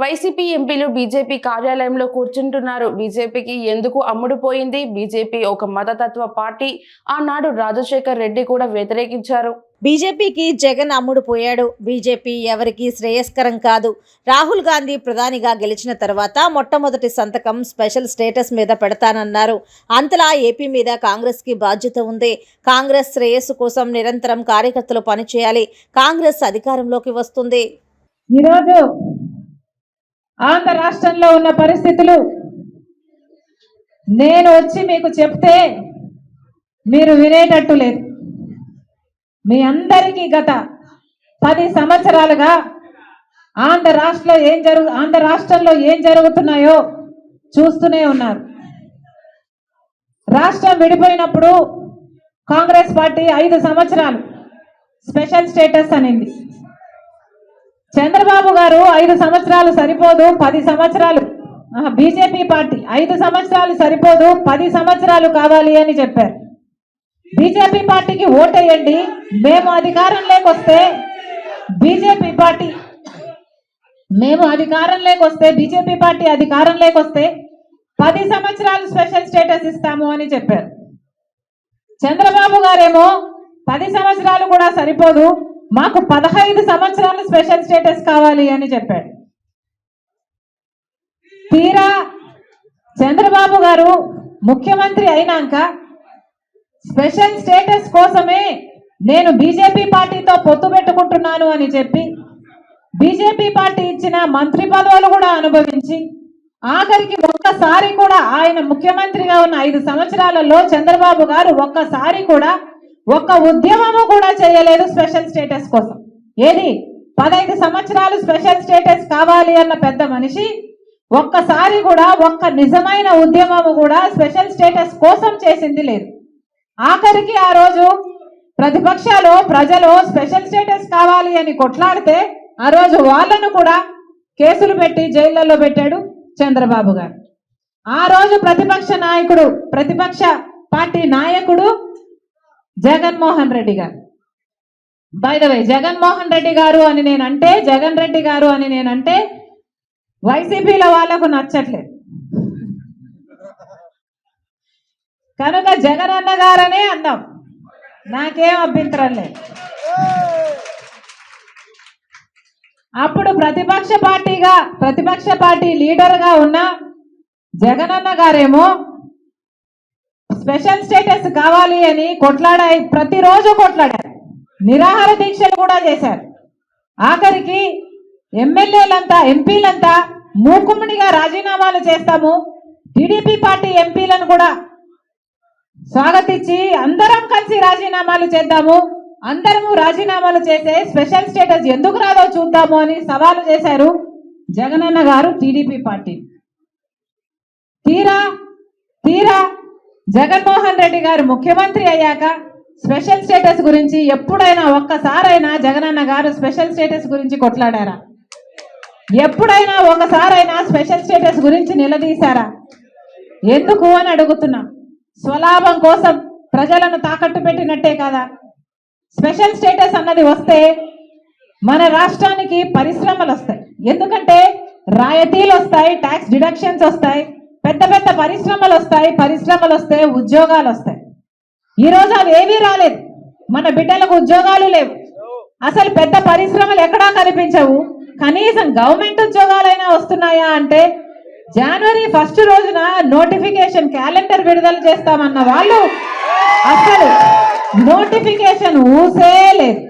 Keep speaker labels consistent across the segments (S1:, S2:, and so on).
S1: YCP ఎంపీలు BJP కార్యాలయంలో కూర్చుంటున్నారు. బీజేపీకి ఎందుకు అమ్ముడు పోయింది? బీజేపీ ఒక మతతత్వ పార్టీ. ఆనాడు రాజశేఖర్ రెడ్డి కూడా వ్యతిరేకించారు.
S2: బీజేపీకి జగన్ అమ్ముడు పోయాడు. బీజేపీ ఎవరికి శ్రేయస్కరం కాదు. రాహుల్ గాంధీ ప్రధానిగా గెలిచిన తర్వాత మొట్టమొదటి సంతకం స్పెషల్ స్టేటస్ మీద పెడతానన్నారు. అంతలా ఏపీ మీద కాంగ్రెస్కి బాధ్యత ఉంది. కాంగ్రెస్ శ్రేయస్సు కోసం నిరంతరం కార్యకర్తలు పనిచేయాలి. కాంగ్రెస్ అధికారంలోకి వస్తుంది.
S3: ఈరోజు ఆంధ్ర రాష్ట్రంలో ఉన్న పరిస్థితులు. నేను వచ్చి మీకు చెప్తే మీరు వినేటట్టు లేదు. మీ అందరికీ గత పది సంవత్సరాలుగా ఆంధ్ర రాష్ట్రంలో ఏం జరుగు ఆంధ్ర రాష్ట్రంలో ఏం జరుగుతున్నాయో చూస్తూనే ఉన్నారు. రాష్ట్రం విడిపోయినప్పుడు కాంగ్రెస్ పార్టీ ఐదు సంవత్సరాలు స్పెషల్ స్టేటస్ అనింది. చంద్రబాబు గారు ఐదు సంవత్సరాలు సరిపోదు పది సంవత్సరాలు. బీజేపీ పార్టీ ఐదు సంవత్సరాలు సరిపోదు పది సంవత్సరాలు కావాలి అని చెప్పారు. బీజేపీ పార్టీకి ఓటేయండి మేము అధికారం లేకొస్తే బీజేపీ పార్టీ మేము అధికారం లేకొస్తే బీజేపీ పార్టీ అధికారం లేకొస్తే పది సంవత్సరాలు స్పెషల్ స్టేటస్ ఇస్తాము అని చెప్పారు. చంద్రబాబు గారేమో పది సంవత్సరాలు కూడా సరిపోదు మాకు పదహైదు సంవత్సరాలు స్పెషల్ స్టేటస్ కావాలి అని చెప్పాడు. తీరా చంద్రబాబు గారు ముఖ్యమంత్రి అయినాక స్పెషల్ స్టేటస్ కోసమే నేను బీజేపీ పార్టీతో పొత్తు పెట్టుకుంటున్నాను అని చెప్పి బీజేపీ పార్టీ ఇచ్చిన మంత్రి పదవులు కూడా అనుభవించి ఆఖరికి ఒక్కసారి కూడా ఆయన ముఖ్యమంత్రిగా ఉన్న ఐదు సంవత్సరాలలో చంద్రబాబు గారు ఒక్కసారి కూడా ఒక్క ఉద్యమము కూడా చేయలేదు స్పెషల్ స్టేటస్ కోసం. ఏది? పదహైదు సంవత్సరాలు స్పెషల్ స్టేటస్ కావాలి అన్న పెద్ద మనిషి ఒక్కసారి కూడా ఒక్క నిజమైన ఉద్యమము కూడా స్పెషల్ స్టేటస్ కోసం చేసింది లేదు. ఆఖరికి ఆ రోజు ప్రతిపక్షాలు ప్రజలు స్పెషల్ స్టేటస్ కావాలి అని కొట్లాడితే ఆ రోజు వాళ్ళను కూడా కేసులు పెట్టి జైళ్ళలో పెట్టాడు చంద్రబాబు గారు. ఆ రోజు ప్రతిపక్ష నాయకుడు ప్రతిపక్ష పార్టీ నాయకుడు జగన్మోహన్ రెడ్డి గారు. By the way Jaganmohan Reddy గారు అని నేనంటే జగన్ రెడ్డి గారు అని నేనంటే వైసీపీల వాళ్ళకు నచ్చట్లేదు. కనుక జగన్ అన్న గారనే అందాం నాకేం అభ్యంతరం లేదు. అప్పుడు ప్రతిపక్ష పార్టీగా ప్రతిపక్ష పార్టీ లీడర్గా ఉన్న జగనన్న గారేమో స్పెషల్ స్టేటస్ కావాలి అని కొట్లాడా ప్రతిరోజు కొట్లాడారు. నిరాహార దీక్షలు కూడా చేశారు. ఆఖరికి ఎమ్మెల్యేలంతా ఎంపీలంతా మూకుమ్మడిగా రాజీనామాలు చేస్తాము. టీడీపీ పార్టీ ఎంపీలను కూడా స్వాగతించి అందరం కలిసి రాజీనామాలు చేద్దాము. అందరము రాజీనామాలు చేసే స్పెషల్ స్టేటస్ ఎందుకు రాదో చూద్దాము అని సవాలు చేశారు జగనన్న గారు టీడీపీ పార్టీ. తీరా తీరా జగన్మోహన్ రెడ్డి గారు ముఖ్యమంత్రి అయ్యాక స్పెషల్ స్టేటస్ గురించి ఎప్పుడైనా ఒక్కసారైనా జగనన్న గారు స్పెషల్ స్టేటస్ గురించి కొట్లాడారా? ఎప్పుడైనా ఒకసారైనా స్పెషల్ స్టేటస్ గురించి నిలదీశారా? ఎందుకు అని అడుగుతున్నా. స్వలాభం కోసం ప్రజలను తాకట్టు పెట్టినట్టే కదా. స్పెషల్ స్టేటస్ అన్నది వస్తే మన రాష్ట్రానికి పరిశ్రమలు వస్తాయి. ఎందుకంటే రాయతీలు వస్తాయి ట్యాక్స్ డిడక్షన్స్ వస్తాయి. పెద్ద పెద్ద పరిశ్రమలు వస్తాయి పరిశ్రమలు వస్తే ఉద్యోగాలు వస్తాయి. ఈ రోజు అవి ఏమీ రాలేదు. మన బిడ్డలకు ఉద్యోగాలు లేవు. అసలు పెద్ద పరిశ్రమలు ఎక్కడా కనిపించవు. కనీసం గవర్నమెంట్ ఉద్యోగాలైనా వస్తున్నాయా అంటే జనవరి ఫస్ట్ రోజున నోటిఫికేషన్ క్యాలెండర్ విడుదల చేస్తామన్న వాళ్ళు అసలు నోటిఫికేషన్ ఊసే లేదు.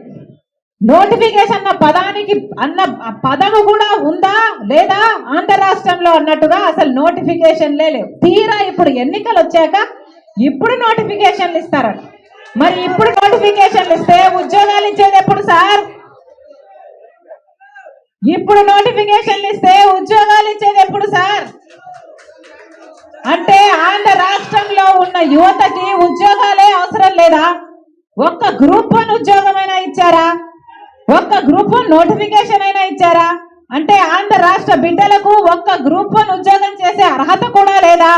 S3: నోటిఫికేషన్ అన్న పదానికి అన్న పదము కూడా ఉందా లేదా ఆంధ్ర రాష్ట్రంలో అన్నట్టుగా అసలు నోటిఫికేషన్లే లేవు. తీరా ఇప్పుడు ఎన్నికలు వచ్చాక ఇప్పుడు నోటిఫికేషన్లు ఇస్తారట. మరి ఇప్పుడు నోటిఫికేషన్లు ఇస్తే ఉద్యోగాలు ఇచ్చేది ఎప్పుడు సార్? ఇప్పుడు నోటిఫికేషన్లు ఇస్తే ఉద్యోగాలు ఇచ్చేది ఎప్పుడు సార్? అంటే ఆంధ్ర రాష్ట్రంలో ఉన్న యువతకి ఉద్యోగాలే అవసరం లేదా? ఒక్క గ్రూప్ వన్ ఉద్యోగమైనా ఇచ్చారా? ఒక్క గ్రూప్ వన్ నోటిఫికేషన్ అయినా ఇచ్చారా? అంటే ఆంధ్ర రాష్ట్ర బిడ్డలకు ఒక్క గ్రూప్ వన్ ఉద్యోగం చేసే అర్హత కూడా లేదా?